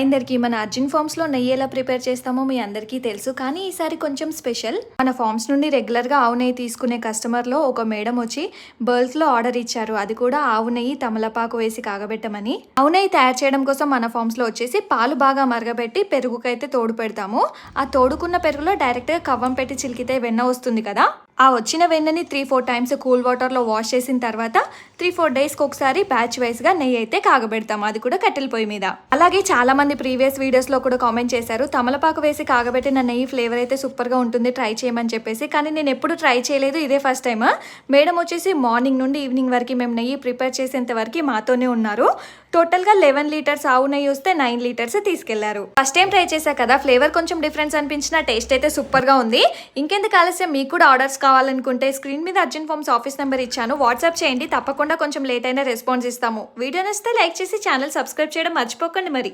Hi మన అర్జున్ ఫామ్స్లో నెయ్యి ఎలా ప్రిపేర్ చేస్తామో మీ అందరికీ తెలుసు. కానీ ఈసారి కొంచెం స్పెషల్. మన ఫార్మ్స్ నుండి రెగ్యులర్గా ఆవు నెయ్యి తీసుకునే కస్టమర్లో ఒక మేడం వచ్చి బర్ల్స్లో ఆర్డర్ ఇచ్చారు. అది కూడా ఆవు నెయ్యి తమలపాకు వేసి కాగబెట్టమని. ఆవు నెయ్యి తయారు చేయడం కోసం మన ఫామ్స్లో వచ్చేసి పాలు బాగా మరగబెట్టి పెరుగుకైతే తోడు పెడతాము. ఆ తోడుకున్న పెరుగులో డైరెక్ట్గా కవ్వం పెట్టి చిలికితే వెన్న వస్తుంది కదా? ఆ వచ్చిన వెన్నని త్రీ ఫోర్ టైమ్స్ కూల్ వాటర్లో వాష్ చేసిన తర్వాత త్రీ ఫోర్ డేస్కి ఒకసారి బ్యాచ్ వైస్గా నెయ్యి అయితే కాగబెడతాం. అది కూడా కట్టెల పొయ్యి మీద. అలాగే చాలా మంది ప్రీవియస్ వీడియోస్లో కూడా కామెంట్ చేశారు. తమలపాకు వేసి కాగబెట్టిన నెయ్యి ఫ్లేవర్ అయితే సూపర్గా ఉంటుంది. ట్రై చేయమని చెప్పేసి. కానీ నేను ఎప్పుడు ట్రై చేయలేదు. ఇదే ఫస్ట్ టైం మేడం వచ్చేసి మార్నింగ్ నుండి ఈవినింగ్ వరకు మేము నెయ్యి ప్రిపేర్ చేసేంత వరకు మాతోనే ఉన్నారు. టోటల్గా లెవెన్ లీటర్స్ ఆవు నెయ్యి వస్తే నైన్ లీటర్స్ తీసుకెళ్ళారు. ఫస్ట్ టైం ట్రై చేశా కదా. ఫ్లేవర్ కొంచెం డిఫరెన్స్ అనిపించిన టేస్ట్ అయితే సూపర్గా ఉంది. ఇంకెందుకు ఆలస్యం? మీకు కూడా ఆర్డర్స్ కావాలనుకుంటే స్క్రీన్ మీద అర్జున్ ఫార్మ్స్ ఆఫీస్ నెంబర్ ఇచ్చాను. వాట్సాప్ చేయండి. తప్పకుండా కొంచెం లేట్ అయినా రెస్పాన్స్ ఇస్తాము. వీడియో నచ్చితే లైక్ చేసి ఛానల్ సబ్స్క్రైబ్ చేయడం మర్చిపోకండి మరి.